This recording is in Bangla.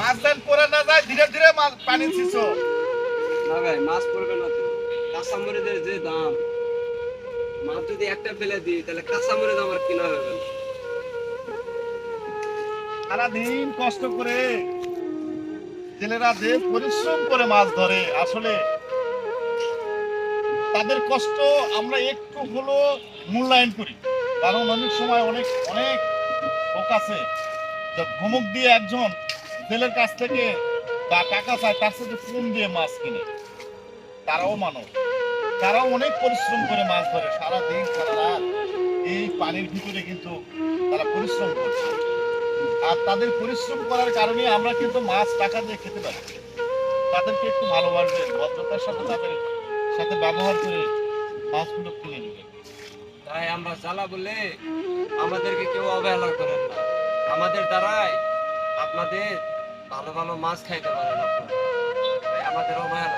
মাছ যেন পরে না যায় ধীরে ধীরে মাছ পানি ছিছো না ভাই মাছ পড়বে না তো। কাঁচামরিচের যে দাম মাছ যদি একটা ফেলে দিই তাহলে কাঁচামরিচ আমার কিনা হবে না। সারাদিন কষ্ট করে জেলেরা যে পরিশ্রম করে মাছ ধরে আসলে তাদের কষ্ট আমরা একটু হলো মূল্যায়ন করি। কারণ অনেক সময় অনেক অনেক লোক আছে যে ধমক দিয়ে একজন জেলের কাছ থেকে বা টাকা চায়, তার সাথে ফোন দিয়ে মাছ কিনে। তারাও মানব। তারাও অনেক পরিশ্রম করে মাছ ধরে, সারা দিন, সারা এই পানির ভিতরে কিন্তু তারা পরিশ্রম করছে। আর তাদের পরিশ্রম করার কারণে আমরা কিন্তু মাছ, টাকা দিয়ে খেতে পারি। তাদেরকে একটু ভালোবাসবেন ভদ্রতার সাথে তাদের সাথে ব্যবহার করে মাছগুলো কিনে নেবেন তাই আমরা জ্বালা বলে আমাদেরকে কেউ অবহেলা করেন না। আমাদের দ্বারাই আপনাদের ভালো ভালো মাছ খাইতে পারেন আপনারা। আমাদেরও আমাদেরও